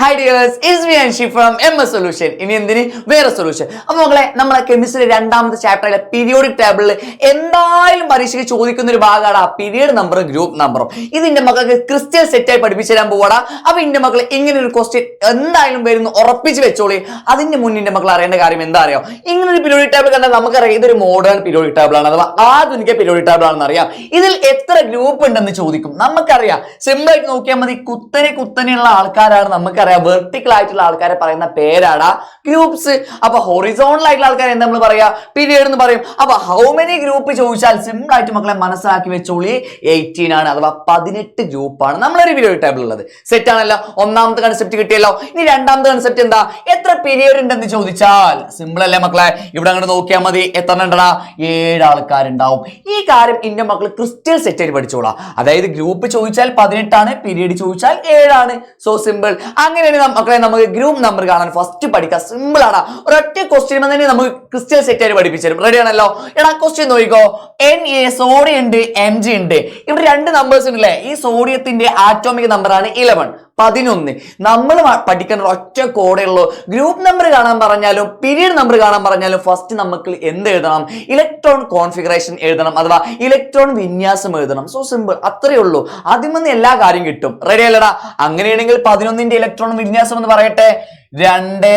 Hi dears is me Anshi from M S solution ഇനി എന്തിന്? വേറെ സൊല്യൂഷൻ അപ്പൊ മക്കളെ നമ്മളെ കെമിസ്ട്രി രണ്ടാമത്തെ ചാപ്റ്ററിലെ പീരിയോഡിക് ടേബിളിൽ എന്തായാലും പരീക്ഷയ്ക്ക് ചോദിക്കുന്ന ഒരു ഭാഗമാണ് ആ പീരിയഡ് നമ്പറും ഗ്രൂപ്പ് നമ്പറും ഇതിന്റെ മക്കൾക്ക് ക്രിസ്ത്യൻ സെറ്റായി പഠിപ്പിച്ചു തരാൻ പോവാടാ. അപ്പൊ ഇന്റെ മക്കൾ ഇങ്ങനെ ഒരു ക്വസ്റ്റ്യൻ എന്തായാലും വരുന്നു ഉറപ്പിച്ച് വെച്ചോളി. അതിന്റെ മുന്നിന്റെ മക്കൾ അറിയേണ്ട കാര്യം എന്താ അറിയാം? ഇങ്ങനെ ഒരു പീരിയോഡിക് ടേബിൾ കണ്ടാൽ നമുക്കറിയാം ഇതൊരു മോഡേൺ പീരിയോഡിക് ടേബിൾ ആണ്. അഥവാ ആധുനിക പീരിയോഡിക് ടേബിൾ ആണെന്ന് അറിയാം. ഇതിൽ എത്ര ഗ്രൂപ്പ് ഉണ്ടെന്ന് ചോദിക്കും. നമുക്കറിയാം. സിമ്പിൾ ആയിട്ട് നോക്കിയാൽ മതി. കുത്തനെ കുത്തനെയുള്ള ആൾക്കാരാണ് നമുക്കറിയാം. വെർട്ടിക്കൽ ആയിട്ടുള്ള ആൾക്കാരെ പറയുന്ന പേരാണ് ഗ്രൂപ്പ്സ് അപ്പൊ ഹൊറിസോണൽ ആയിട്ടുള്ള ആൾക്കാർ എന്താ നമ്മൾ പറയാ? പീരിയഡ് എന്ന് പറയും അപ്പൊ ഹൗ മെനി ഗ്രൂപ്പ് ചോദിച്ചാൽ സിമ്പിൾ ആയിട്ട് മക്കളെ മനസ്സിലാക്കി വെച്ചോളി. എയ്റ്റീൻ ആണ് അഥവാ പതിനെട്ട് ഗ്രൂപ്പാണ് ഒരു വീഡിയോ ടേബിൾ ഉള്ളത്. സെറ്റ് ആണല്ലോ. ഒന്നാമത്തെ കൺസെപ്റ്റ് കിട്ടിയല്ലോ. ഇനി രണ്ടാമത്തെ കൺസെപ്റ്റ് എന്താ? എത്ര പീരിയഡ് ഉണ്ടെന്ന് ചോദിച്ചാൽ സിമ്പിൾ അല്ലേ മക്കളെ? ഇവിടെ അങ്ങോട്ട് നോക്കിയാൽ മതി. എത്ര ഉണ്ടടാ ഏഴ് ആൾക്കാരുണ്ടാവും ഈ കാര്യം എന്റെ മക്കൾ സെറ്റ് ആയിട്ട് പഠിച്ചോളാം. അതായത് ഗ്രൂപ്പ് ചോദിച്ചാൽ പതിനെട്ടാണ് പീരീഡ് ചോദിച്ചാൽ ഏഴാണ്. സോ സിമ്പിൾ അങ്ങനെയാണ് മക്കളെ നമുക്ക് ഗ്രൂപ്പ് നമ്പർ കാണാൻ ഫസ്റ്റ് പഠിക്കാം. സിമ്പിൾ ആണ് ഒരൊറ്റ ക്വസ്റ്റ്യൻ തന്നെ നമുക്ക് ക്രിസ്റ്റൽ സെറ്റ് ആയിട്ട് പഠിപ്പിച്ചു തരും റെഡി ആണല്ലോ? എടാ ക്വസ്റ്റ്യൻ നോക്കിക്കോ. എൻ എ സോഡിയം ഉണ്ട് എം ജി ഉണ്ട്. ഇവിടെ രണ്ട് നമ്പേഴ്സ് ഉണ്ടല്ലേ? ഈ സോഡിയത്തിന്റെ ആറ്റോമിക് നമ്പർ ആണ് ഇലവൻ പതിനൊന്ന്. നമ്മൾ പഠിക്കേണ്ട ഒറ്റ കോഡേ ഉള്ളൂ. ഗ്രൂപ്പ് നമ്പർ കാണാൻ പറഞ്ഞാലും പീരീഡ് നമ്പർ കാണാൻ പറഞ്ഞാലും ഫസ്റ്റ് നമുക്ക് എന്ത് എഴുതണം? ഇലക്ട്രോൺ കോൺഫിഗറേഷൻ എഴുതണം അഥവാ ഇലക്ട്രോൺ വിന്യാസം എഴുതണം. സോ സിമ്പിൾ അത്രയേ ഉള്ളൂ. ആദ്യം എല്ലാ കാര്യം കിട്ടും. റെഡി അല്ലടാ? അങ്ങനെയാണെങ്കിൽ പതിനൊന്നിന്റെ ഇലക്ട്രോൺ വിന്യാസം എന്ന് പറയട്ടെ. രണ്ട്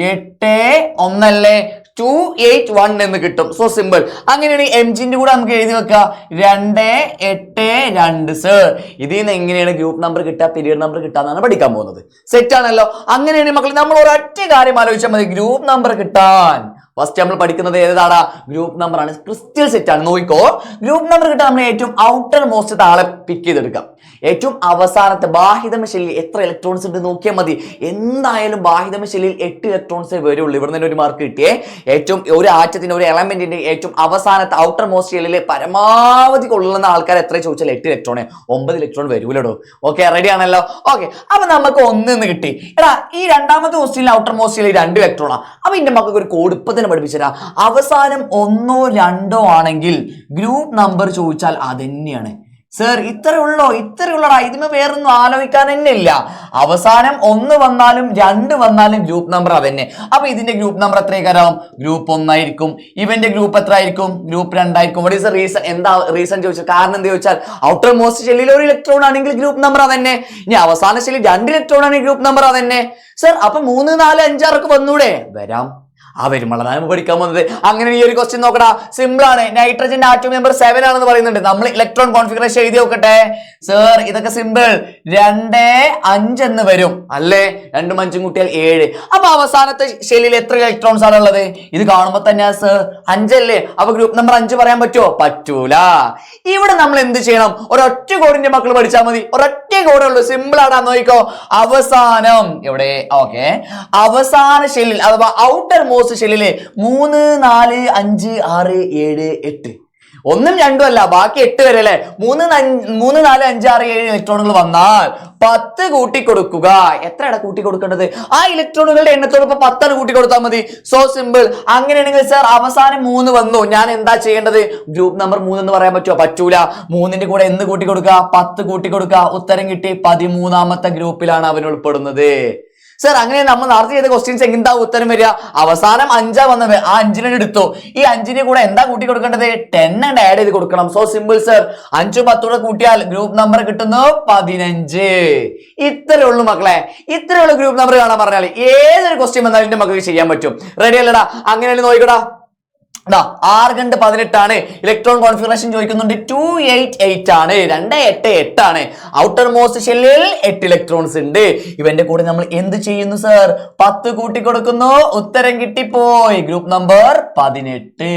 എട്ട് ഒന്നല്ലേ? ടു എയ്റ്റ് വൺ എന്ന് കിട്ടും. സോ സിമ്പിൾ അങ്ങനെയാണെങ്കിൽ എം ജിന്റെ കൂടെ നമുക്ക് എഴുതി വെക്കുക രണ്ട് എട്ട് രണ്ട് സർ ഇതിൽ നിന്ന് എങ്ങനെയാണ് ഗ്രൂപ്പ് നമ്പർ കിട്ടുക പീരീഡ് നമ്പർ കിട്ടുക എന്നാണ് പഠിക്കാൻ പോകുന്നത്. സെറ്റ് ആണല്ലോ. അങ്ങനെയാണെങ്കിൽ മക്കൾ നമ്മൾ ഒരൊറ്റ കാര്യം ആലോചിച്ചാൽ മതി. ഗ്രൂപ്പ് നമ്പർ കിട്ടാൻ. ഫസ്റ്റ് നമ്മൾ പഠിക്കുന്നത് ഏതാണ്? ഗ്രൂപ്പ് നമ്പർ ആണ്. ക്രിസ്റ്റൽ സെറ്റ് ആണ്. നോക്കിക്കോ. ഗ്രൂപ്പ് നമ്പർ കിട്ടാൻ നമ്മൾ ഏറ്റവും ഔട്ടർ മോസ്റ്റ് താളെ പിക്ക് ചെയ്തെടുക്കാം. ഏറ്റവും അവസാനത്തെ ബാഹിതമ ശൈലി എത്ര ഇലക്ട്രോൺസ് ഉണ്ട് നോക്കിയാൽ മതി. എന്തായാലും ബാഹിതമ ശൈലിയിൽ എട്ട് ഇലക്ട്രോൺസ് വരുള്ളൂ. ഇവിടെ നിന്ന് ഒരു മാർക്ക് കിട്ടിയേ. ഏറ്റവും ഒരു ആറ്റത്തിന്റെ ഒരു എലമെന്റിന്റെ ഏറ്റവും അവസാനത്തെ ഔട്ടർ മോസ്റ്റ് ഷെല്ലിൽ പരമാവധി കൊള്ളുന്ന ആൾക്കാർ എത്ര ചോദിച്ചാൽ എട്ട് ഇലക്ട്രോണേ ഒമ്പത് ഇലക്ട്രോൺ വരൂലടോ. ഓക്കെ റെഡി ആണല്ലോ? ഓക്കെ അപ്പൊ നമുക്ക് ഒന്നിന്ന് കിട്ടി. എടാ ഈ രണ്ടാമത്തെ ക്വസ്റ്റ്യനിൽ ഔട്ടർ മോസ്റ്റ് രണ്ട് ഇലക്ട്രോണാ അപ്പൊ ഇന്റെ മക്കൾക്ക് ഒരു ഇപ്പൊ തന്നെ പഠിപ്പിച്ചുതരാം അവസാനം ഒന്നോ രണ്ടോ ആണെങ്കിൽ ഗ്രൂപ്പ് നമ്പർ ചോദിച്ചാൽ അതന്നെയാണ്. സർ ഇത്രയുള്ളോ ഇത്രയുള്ളടാ ഇതിന് വേറൊന്നും ആലോചിക്കാൻ തന്നെ ഇല്ല. അവസാനം ഒന്ന് വന്നാലും രണ്ട് വന്നാലും ഗ്രൂപ്പ് നമ്പർ അതന്നെ. അപ്പൊ ഇതിന്റെ ഗ്രൂപ്പ് നമ്പർ എത്രയായിരിക്കും ഗ്രൂപ്പ് ഒന്നായിരിക്കും. ഇവന്റെ ഗ്രൂപ്പ് എത്ര ആയിരിക്കും ഗ്രൂപ്പ് രണ്ടായിരിക്കും വട്ട് ഇസ് റീസൺ എന്താ റീസൺ ചോദിച്ചാൽ കാരണം എന്താ ചോദിച്ചാൽ ഔട്ടർ മോസ്റ്റ് ഷെല്ലിൽ ഒരു ഇലക്ട്രോൺ ആണെങ്കിൽ ഗ്രൂപ്പ് നമ്പർ അതന്നെ. ഇനി അവസാന ഷെല്ലിൽ രണ്ട് ഇലക്ട്രോൺ ആണെങ്കിൽ ഗ്രൂപ്പ് നമ്പർ അതന്നെ. സർ അപ്പൊ മൂന്ന് നാല് അഞ്ചാറൊക്കെ വന്നൂടെ? വരാം. ആ വരുമ്പോൾ നമ്മൾ പഠിക്കാൻ പോകുന്നത് അങ്ങനെ ഈ ഒരു ക്വസ്റ്റ്യൻ നോക്കടാ. സിമ്പിൾ ആണ്. നൈട്രജന്റെ ആറ്റോം നമ്പർ സെവൻ ആണെന്ന് പറയുന്നുണ്ട്. നമ്മൾ ഇലക്ട്രോൺ കോൺഫിഗറേഷൻ എഴുതി നോക്കട്ടെ. സർ ഇതൊക്കെ സിമ്പിൾ രണ്ട് അഞ്ച് എന്ന് വരും. അല്ലേ? രണ്ടും അഞ്ചും കൂട്ടിയാൽ ഏഴ്. അപ്പൊ അവസാനത്തെ ശൈലിയിൽ എത്ര ഇലക്ട്രോൺസ് ആണ് ഉള്ളത്? ഇത് കാണുമ്പോൾ തന്നെ സർ അഞ്ചല്ലേ? അപ്പൊ ഗ്രൂപ്പ് നമ്പർ അഞ്ച് പറയാൻ പറ്റുമോ പറ്റൂല. ഇവിടെ നമ്മൾ എന്ത് ചെയ്യണം? ഒരൊറ്റ കോഡിന്റെ മക്കൾ പഠിച്ചാൽ മതി. ഒരൊറ്റ കോഡേ ഉള്ളൂ. സിമ്പിൾ ആടാ. നോക്കിക്കോ. അവസാനം. ഇവിടെ ഓക്കെ അവസാന ഷെല്ലിൽ അഥവാ ഔട്ടർ മോസ്റ്റ് ഷെല്ലിൽ മൂന്ന് നാല് അഞ്ച് ആറ് ഏഴ് എട്ട്. ഒന്നും രണ്ടും അല്ല ബാക്കി എട്ട് വരെ അല്ലെ? മൂന്ന് മൂന്ന് നാല് അഞ്ച് ആറ് ഏഴ് ഇലക്ട്രോണുകൾ വന്നാൽ പത്ത് കൂട്ടി കൊടുക്കുക എത്രയാണ് കൂട്ടി കൊടുക്കേണ്ടത് ആ ഇലക്ട്രോണുകളുടെ എണ്ണത്തോടൊപ്പം പത്താണ് കൂട്ടി കൊടുത്താൽ മതി. സോ സിമ്പിൾ അങ്ങനെയാണെങ്കിൽ സാർ അവസാനം മൂന്ന് വന്നു. ഞാൻ എന്താ ചെയ്യേണ്ടത്? ഗ്രൂപ്പ് നമ്പർ മൂന്ന് എന്ന് പറയാൻ പറ്റുമോ പറ്റൂല. മൂന്നിന്റെ കൂടെ എന്ത് കൂട്ടി കൊടുക്കുക പത്ത് കൂട്ടി കൊടുക്കുക ഉത്തരം കിട്ടി. പതിമൂന്നാമത്തെ ഗ്രൂപ്പിലാണ് അവൻ ഉൾപ്പെടുന്നത്. സർ അങ്ങനെ നമ്മൾ നേരത്തെ ചെയ്ത ക്വസ്റ്റ്യൻസ് എന്താ ഉത്തരം വരിക. അവസാനം അഞ്ചാ വന്നത് ആ അഞ്ചിനെ എടുത്തു. ഈ അഞ്ചിന് കൂടെ എന്താ കൂട്ടി കൊടുക്കേണ്ടത്? ടെൻ ആൻഡ് ആഡ് ചെയ്ത് കൊടുക്കണം. സോ സിമ്പിൾ സർ അഞ്ചും പത്തൂടെ കൂട്ടിയാൽ ഗ്രൂപ്പ് നമ്പർ കിട്ടുന്നു പതിനഞ്ച്. ഇത്രേ ഉള്ളൂ മക്കളെ. ഇത്രേ ഉള്ളൂ ഗ്രൂപ്പ് നമ്പർ കാണാൻ പറഞ്ഞാൽ ഏതൊരു ക്വസ്റ്റ്യൻ വന്നാലും എന്റെ മക്കൾക്ക് ചെയ്യാൻ പറ്റും. റെഡി അല്ലടാ? അങ്ങനെയല്ലേ നോക്കിക്കടാ. കണ്ട് പതിനെട്ടാണ്. ഇലക്ട്രോൺ കോൺഫിഗറേഷൻ ചോദിക്കുന്നുണ്ട്. ടു എയ്റ്റ് എയ്റ്റ് ആണ്. രണ്ട് എട്ട് എട്ടാണ് ഔട്ടർ മോസ്റ്റ് ഷെല്ലിൽ എട്ട് ഇലക്ട്രോൺസ് ഉണ്ട്. ഇവന്റെ കൂടെ നമ്മൾ എന്ത് ചെയ്യുന്നു സർ പത്ത് കൂട്ടി കൊടുക്കുന്നു ഉത്തരം കിട്ടിപ്പോയി. ഗ്രൂപ്പ് നമ്പർ പതിനെട്ട്.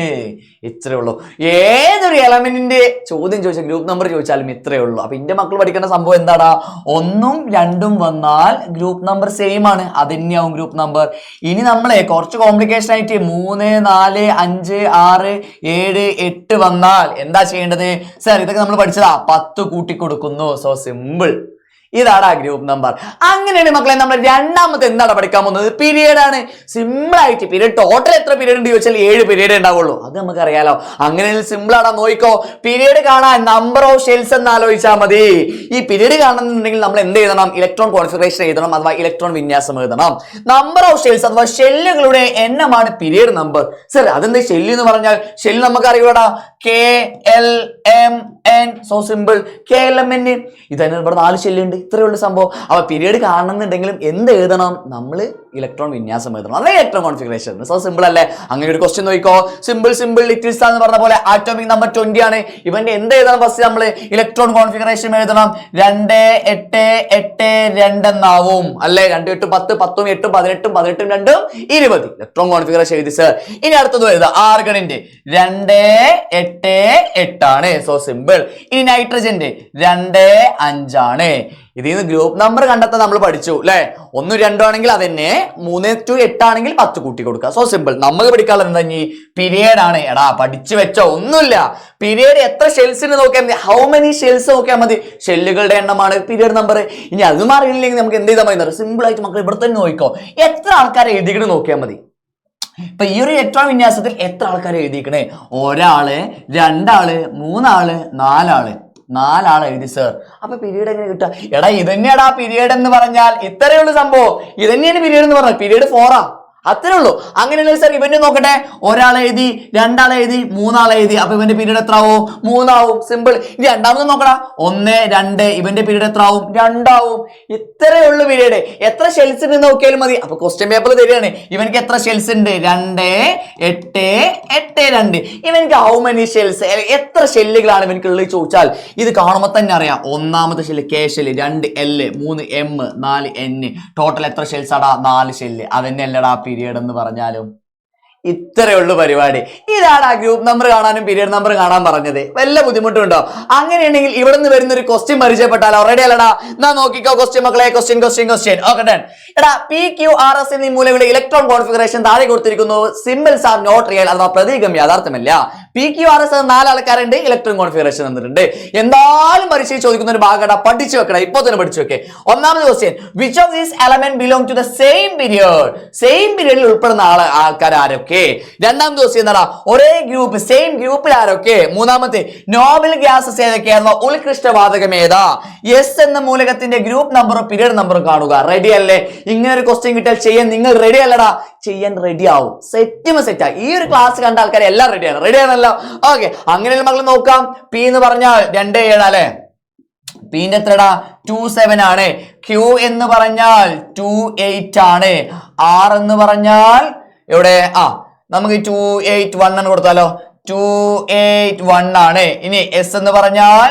ഇത്രേ ഉള്ളൂ. ഏതൊരു എലമെന്റിന്റെ ചോദ്യം ചോദിച്ചാൽ ഗ്രൂപ്പ് നമ്പർ ചോദിച്ചാലും ഇത്രേ ഉള്ളൂ. അപ്പൊ എന്റെ മക്കൾ പഠിക്കേണ്ട സംഭവം എന്താടാ? ഒന്നും രണ്ടും വന്നാൽ ഗ്രൂപ്പ് നമ്പർ സെയിം ആണ്. അത് തന്നെയാവും ഗ്രൂപ്പ് നമ്പർ ഇനി നമ്മളെ കുറച്ച് കോംപ്ലിക്കേഷൻ ആയിട്ട് മൂന്ന് നാല് അഞ്ച് ആറ് ഏഴ് എട്ട് വന്നാൽ എന്താ ചെയ്യേണ്ടത്? സാർ ഇതൊക്കെ നമ്മൾ പഠിച്ചതാ. പത്ത് കൂട്ടി കൊടുക്കുന്നു സോ സിമ്പിൾ ഇതാണ് ആ ഗ്രൂപ്പ് നമ്പർ അങ്ങനെയാണ് മക്കളെ നമ്മൾ രണ്ടാമത്തെ എന്താണ് പഠിക്കാൻ പോകുന്നത്. പീരീഡ് ആണ്. സിമ്പിൾ ആയിട്ട് പീരീഡ് ടോട്ടൽ എത്ര പീരീഡ് ഉണ്ട് ചോദിച്ചാൽ ഏഴ് പീരീഡ് ഉണ്ടാവുള്ളൂ. അത് നമുക്ക് അറിയാലോ അങ്ങനെ സിമ്പിൾ ആണോ നോക്കിക്കോ. പീരീഡ് കാണാൻ നമ്പർ ഓഫ് ഷെൽസ് എന്ന് ആലോചിച്ചാൽ മതി. ഈ പീരീഡ് കാണുന്നുണ്ടെങ്കിൽ നമ്മൾ എന്ത് എഴുതണം? ഇലക്ട്രോൺ കോൺഫിഗറേഷൻ എഴുതണം അഥവാ ഇലക്ട്രോൺ വിന്യാസം എഴുതണം. നമ്പർ ഓഫ് ഷെൽസ് അഥവാ ഷെല്ലുകളുടെ എണ്ണമാണ് പീരീഡ് നമ്പർ സർ അതെന്ത് ഷെല്ല് എന്ന് പറഞ്ഞാൽ? ഷെല്ല് നമുക്ക് അറിയൂടാ K L M N so simple K L M N ഇതന്നെ ഇവിടെ നാല് ശല്യമുണ്ട്. ഇത്രയുള്ള സംഭവം. അപ്പൊ പീരീഡ് കാണുന്നുണ്ടെങ്കിലും എന്ത് എഴുതണം? നമ്മൾ ഇലക്ട്രോൺ വിന്യാസം എഴുതണം. അല്ലെങ്കിൽ ഇലക്ട്രോൺ കോൺഫിഗറേഷൻ സോ സിമ്പിൾ അല്ലേ? അങ്ങനെ ഒരു ക്വസ്റ്റ്യൻ നോക്കിക്കോ. സിമ്പിൾ സിമ്പിൾ ലിറ്റിൽസ് എന്ന് പറഞ്ഞ പോലെ ആറ്റോമിക് നമ്പർ ട്വന്റി ആണ്. ഇവന്റെ എന്ത് എഴുതണം ഫസ്റ്റ് നമ്മൾ ഇലക്ട്രോൺ കോൺഫിഗറേഷൻ എഴുതണം. രണ്ട് എട്ട് എട്ട് രണ്ട് എന്നാവും. അല്ലെ? രണ്ട് എട്ട് പത്ത് പത്തും എട്ടും പതിനെട്ടും പതിനെട്ടും രണ്ടും ഇരുപത്. ഇലക്ട്രോൺ കോൺഫിഗറേഷൻ എഴുതി സർ ഇനി അടുത്തത് എഴുതാം. ആർഗണിന്റെ രണ്ട് എട്ട് എട്ടാണ്. സോ സിമ്പിൾ ഇനി നൈട്രജന്റെ രണ്ട് അഞ്ചാണ്. ഇതിൽ നിന്ന് ഗ്രൂപ്പ് നമ്പർ കണ്ടെത്താൻ നമ്മൾ പഠിച്ചു അല്ലെ ഒന്ന് രണ്ടോ ആണെങ്കിൽ അതന്നെ മൂന്ന് ടു എട്ടാണെങ്കിൽ പത്ത് കൂട്ടി കൊടുക്കുക. സോ സിമ്പിൾ നമുക്ക് പഠിക്കാനുള്ളത് എന്താ ഇനി? പീരിയഡ് ആണ്. എടാ പഠിച്ചു വെച്ചോ. ഒന്നുമില്ല. പീരിയഡ് എത്ര ഷെൽസിന് നോക്കിയാൽ മതി. ഹൗ മെനി ഷെൽസ് നോക്കിയാൽ മതി? ഷെല്ലുകളുടെ എണ്ണമാണ് പീരിയഡ് നമ്പർ ഇനി അതും അറിയില്ലെങ്കിൽ നമുക്ക് എന്ത് ചെയ്താൽ മതി? സിമ്പിൾ ആയിട്ട് മക്കൾ ഇവിടെ തന്നെ നോക്കിക്കോ. എത്ര ആൾക്കാരെ എഴുതിയിട്ട് നോക്കിയാൽ മതി? ഇപ്പൊ ഈ ഒരു ഇലക്ട്രോൺ വിന്യാസത്തിൽ എത്ര ആൾക്കാർ എഴുതിക്കണേ ഒരാൾ രണ്ടാൾ മൂന്നാൾ നാലാൾ. നാലാൾ എഴുതി സർ അപ്പൊ പീരീഡ് എങ്ങനെ കിട്ടുക? എടാ ഇതന്നെയാടാ പീരീഡ് എന്ന് പറഞ്ഞാൽ ഇത്രയുള്ള സംഭവം. ഇതന്നെയാണ് പീരീഡ് എന്ന് പറഞ്ഞാൽ പീരീഡ് ഫോറാ അത്രേ ഉള്ളൂ. അങ്ങനെയല്ലേ സാർ ഇവന്റെ നോക്കട്ടെ. ഒരാളെ എഴുതി രണ്ടാളെ എഴുതി മൂന്നാളെ എഴുതി. അപ്പൊ ഇവന്റെ പീരീഡ് എത്ര ആവും മൂന്നാവും. സിമ്പിൾ ഇനി രണ്ടാമത് നോക്കടാ. ഒന്ന് രണ്ട് ഇവന്റെ പീരീഡ് എത്ര ആവും രണ്ടാവും. ഇത്രേ ഉള്ളൂ പീരീഡ് എത്ര ഷെൽസ് ഉണ്ട് നോക്കിയാലും മതി. അപ്പൊ ക്വസ്റ്റ്യൻ പേപ്പർ തരികയാണ്. ഇവനക്ക് എത്ര ഷെൽസ് ഉണ്ട്? രണ്ട് എട്ട് എട്ട് രണ്ട്. ഇവനക്ക് ഹൗ മെനി ഷെൽസ് എത്ര ഷെല്ലുകളാണ് ഇവനക്ക് ഉള്ളത് ചോദിച്ചാൽ ഇത് കാണുമ്പോൾ തന്നെ അറിയാം. ഒന്നാമത്തെ ഷെല്ല് കെ ഷെല്ല് രണ്ട് എൽ മൂന്ന് എം നാല് എൻ ടോട്ടൽ എത്ര ഷെൽസ് ആടാ? നാല് ഷെല്ല് അതന്നെ അല്ലടാ പീരിയഡ് എന്ന് പറഞ്ഞാലും ഇത്രയേ ഉള്ളൂ പരിപാടി. ഇതാണ് ആ ഗ്രൂപ്പ് നമ്പർ കാണാനും പീരിയഡ് നമ്പർ കാണാൻ പറഞ്ഞത്. വല്ല ബുദ്ധിമുട്ടുണ്ടോ? അങ്ങനെയാണെങ്കിൽ ഇവിടെ നിന്ന് വരുന്ന ഒരു ക്വസ്റ്റ്യൻ പരിചയപ്പെട്ടാലോ റെഡി അല്ലടാ. എന്നാ നോക്കിക്കോ ക്വസ്റ്റ്യൻ മക്കളെ question question question okay done എടാ പി ക്യു ആർ എസ് എന്നീ മൂലകളുടെ ഇലക്ട്രോൺ കോൺഫിഗറേഷൻ താഴെ കൊടുത്തിരിക്കുന്നു. സിമ്പിൾസ് ആർ നോട്ട് റിയൽ അഥവാ പ്രതീകം യാഥാർത്ഥ്യമല്ല. പി ക്യു ആർ എസ് നാല് ആൾക്കാരുണ്ട് ഇലക്ട്രോൺ കോൺഫിഗറേഷൻ തന്നിട്ടുണ്ട്. എന്തായാലും പരീക്ഷയിൽ ചോദിക്കുന്ന ഒരു ഭാഗം പഠിച്ചു വെക്കണം ഇപ്പോൾ തന്നെ പഠിച്ചു വെക്കേ. ഒന്നാമത് question which of these element belong to the same period same പീരിയഡിൽ ഉൾപ്പെടുന്ന ആൾ ആൾക്കാർ ആരൊക്കെ രണ്ടാമത്തെ ക്വസ്റ്റ്യൻ എന്താണ് ഒരേ ഗ്രൂപ്പ് സെയിം ഗ്രൂപ്പിൽ ആരൊക്കെ മൂന്നാമത്തെ നോബൽ ഗ്യാസസ് ഏതൊക്കെയായിരുന്നു ഉത്കൃഷ്ടവാതകം ഏതാ? എസ് എന്ന മൂലകത്തിന്റെ ഗ്രൂപ്പ് നമ്പറും പീരീഡ് നമ്പറും കാണുക. റെഡി അല്ലേ? ഇങ്ങനെ ഒരു ക്വസ്റ്റ്യൻ കിട്ടിയാൽ ചെയ്യാൻ നിങ്ങൾ റെഡി അല്ലടാ? ചെയ്യാൻ റെഡി ആവും. സെറ്റും സെറ്റാ ഈ ഒരു ക്ലാസ് കണ്ട ആൾക്കാർ എല്ലാം റെഡിയാണ് റെഡി ആണല്ലോ? ഓക്കെ അങ്ങനെ മക്കൾ നോക്കാം. പി എന്ന് പറഞ്ഞാൽ രണ്ട് ഏഴ് പിന്റെ എത്രടാ? ടു സെവൻ ആണ്. ക്യൂ എന്ന് പറഞ്ഞാൽ ടു എയ്റ്റ് ആണ്. ആർ എന്ന് പറഞ്ഞാൽ എവിടെ? ആ നമുക്ക് ടു എയ്റ്റ് വൺ എന്ന് കൊടുത്താലോ? ടു എയ്റ്റ് വൺ ആണ്. ഇനി എസ് എന്ന് പറഞ്ഞാൽ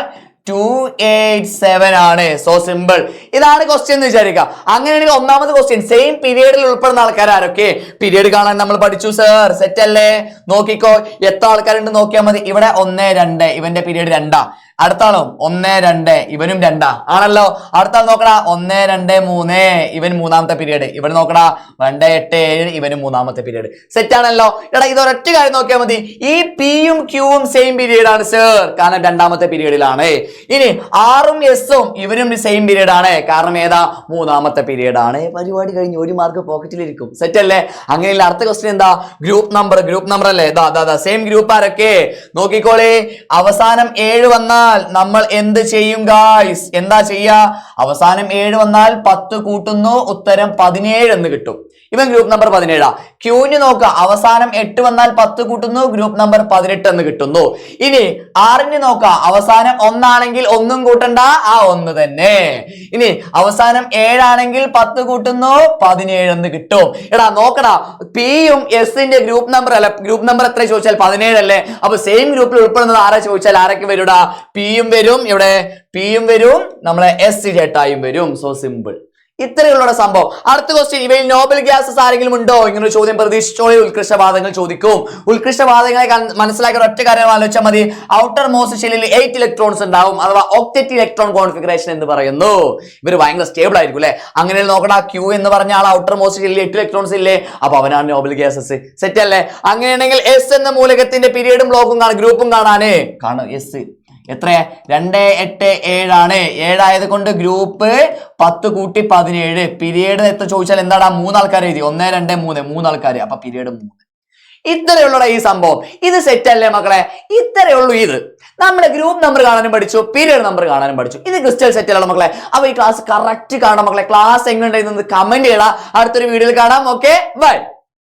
ടു എയ്റ്റ് സെവൻ ആണ്. സോ സിമ്പിൾ ഇതാണ് ക്വസ്റ്റ്യൻ എന്ന് വിചാരിക്കുക അങ്ങനെയാണെങ്കിൽ ഒന്നാമത് ക്വസ്റ്റ്യൻ സെയിം പീരീഡിൽ ഉൾപ്പെടുന്ന ആൾക്കാർ ആരൊക്കെ? പീരീഡ് കാണാൻ നമ്മൾ പഠിച്ചു സർ സെറ്റ് അല്ലേ? നോക്കിക്കോ. എത്ര ആൾക്കാരുണ്ട്? നോക്കിയാൽ മതി. ഇവിടെ ഒന്ന് രണ്ട്. ഇവന്റെ പീരീഡ് രണ്ടാ. അടുത്ത ആളും ഒന്ന് രണ്ട് ഇവനും രണ്ടാ. ആണല്ലോ? അടുത്ത ആൾ നോക്കടാ. ഒന്ന് രണ്ട് മൂന്ന്. ഇവൻ മൂന്നാമത്തെ പീരീഡ് ഇവൻ നോക്കടാ. രണ്ട് എട്ട് ഏഴ് ഇവനും മൂന്നാമത്തെ പീരീഡ് സെറ്റ് ആണല്ലോ? എടാ ഇത് ഒരൊറ്റ കാര്യം നോക്കിയാൽ മതി. ഈ പിയും ക്യൂവും സെയിം പീരീഡ് ആണ് സർ കാരണം രണ്ടാമത്തെ പീരീഡിലാണ് ഇനി ആറും എസും ഇവനും സെയിം പീരീഡ് ആണ്. കാരണം ഏതാ? മൂന്നാമത്തെ പീരീഡ് ആണ്. പരിപാടി കഴിഞ്ഞ് ഒരു മാർക്ക് പോക്കറ്റിലിരിക്കും സെറ്റ് അല്ലേ? അങ്ങനെയുള്ള അടുത്ത ക്വസ്റ്റ്യൻ എന്താ? ഗ്രൂപ്പ് നമ്പർ ഗ്രൂപ്പ് നമ്പർ അല്ലേ? സെയിം ഗ്രൂപ്പ് ആരൊക്കെ? നോക്കിക്കോളേ. അവസാനം ഏഴ് വന്നാൽ നമ്മൾ എന്ത് ചെയ്യും ഗായ്സ് എന്താ ചെയ്യാ? അവസാനം ഏഴ് വന്നാൽ പത്ത് കൂട്ടുന്നു ഉത്തരം പതിനേഴ് എന്ന് കിട്ടും. ഇവൻ ഗ്രൂപ്പ് നമ്പർ പതിനേഴാ. ക്യൂന് നോക്കുക അവസാനം എട്ട് വന്നാൽ പത്ത് കൂട്ടുന്നു ഗ്രൂപ്പ് നമ്പർ പതിനെട്ട് എന്ന് കിട്ടുന്നു. ഇനി ആറിന് നോക്കുക അവസാനം ഒന്നാണെങ്കിൽ ഒന്നും കൂട്ടണ്ട ആ ഒന്ന് തന്നെ. ഇനി അവസാനം ഏഴാണെങ്കിൽ പത്ത് കൂട്ടുന്നു പതിനേഴ് എന്ന് കിട്ടും. എടാ നോക്കടാ പിയും എസിന്റെ ഗ്രൂപ്പ് നമ്പർ അല്ല ഗ്രൂപ്പ് നമ്പർ എത്ര ചോദിച്ചാൽ പതിനേഴ് അല്ലേ? അപ്പൊ സെയിം ഗ്രൂപ്പിൽ ഉൾപ്പെടുന്നത് ആരാ ചോദിച്ചാൽ ആരൊക്കെ വരൂടാ? പിയും വരും ഇവിടെ പിയും വരും നമ്മളെ എസ് ചേട്ടായും വരും. സോ സിമ്പിൾ ഇത്രയുള്ള സംഭവം. അടുത്ത ക്വസ്റ്റ്യൻ ഇവയിൽ നോബൽ ഗ്യാസസ് ആരെങ്കിലും ഉണ്ടോ? ഇങ്ങനെ ചോദ്യം പ്രതീക്ഷിച്ചോളെ ഉത്കൃഷ്ടവാദങ്ങൾ ചോദിക്കും. ഉത്കൃഷ്ടവാദങ്ങളെ മനസ്സിലാക്കി ഒറ്റ കാര്യം ആലോചിച്ചാൽ മതി. ഔട്ടർ മോസ്റ്റ് ഷെല്ലിൽ എയ്റ്റ് ഇലക്ട്രോൺസ് ഉണ്ടാവും. അഥവാ ഒക്ടറ്റ് ഇലക്ട്രോൺ കോൺഫിഗറേഷൻ എന്ന് പറയുന്നു. ഇവർ ഭയങ്കര സ്റ്റേബിൾ ആയിരിക്കും അല്ലെ? അങ്ങനെ നോക്കണ ക്യൂ എന്ന് പറഞ്ഞ ആൾ ഔട്ടർ മോസ്റ്റ് ഷെല്ലിൽ എയ്റ്റ് ഇലക്ട്രോൺസ് ഇല്ലേ? അപ്പൊ അവനാണ് നോബൽ ഗ്യാസസ്. സെറ്റ് അല്ലേ? അങ്ങനെയാണെങ്കിൽ എസ് എന്ന മൂലകത്തിന്റെ പീരീഡും ബ്ലോക്കും കാണാൻ ഗ്രൂപ്പും കാണാനേ. കാണും. എസ് എത്ര? രണ്ട് എട്ട് ഏഴാണ്. ഏഴായത് കൊണ്ട് ഗ്രൂപ്പ് പത്ത് കൂട്ടി പതിനേഴ്. പീരീഡ് എത്ര ചോദിച്ചാൽ എന്താടാ? മൂന്നാൾക്കാർ എഴുതി. ഒന്ന് രണ്ട് മൂന്ന്. മൂന്നാൾക്കാർ അപ്പൊ പിരീഡ് മൂന്ന്. ഇത്രയുള്ള ഈ സംഭവം. ഇത് സെറ്റ് അല്ലേ മക്കളെ? ഇത്രയുള്ളൂ ഇത്. നമ്മുടെ ഗ്രൂപ്പ് നമ്പർ കാണാനും പഠിച്ചു. പീരിയഡ് നമ്പർ കാണാനും പഠിച്ചു. ഇത് ക്രിസ്റ്റൽ സെറ്റ് മക്കളെ? അപ്പൊ ഈ ക്ലാസ് കറക്റ്റ് കാണാം മക്കളെ. ക്ലാസ് എങ്ങനെയുണ്ടെന്ന് കമന്റ് ചെയ്യണം. അടുത്തൊരു വീഡിയോയിൽ കാണാം. Okay bye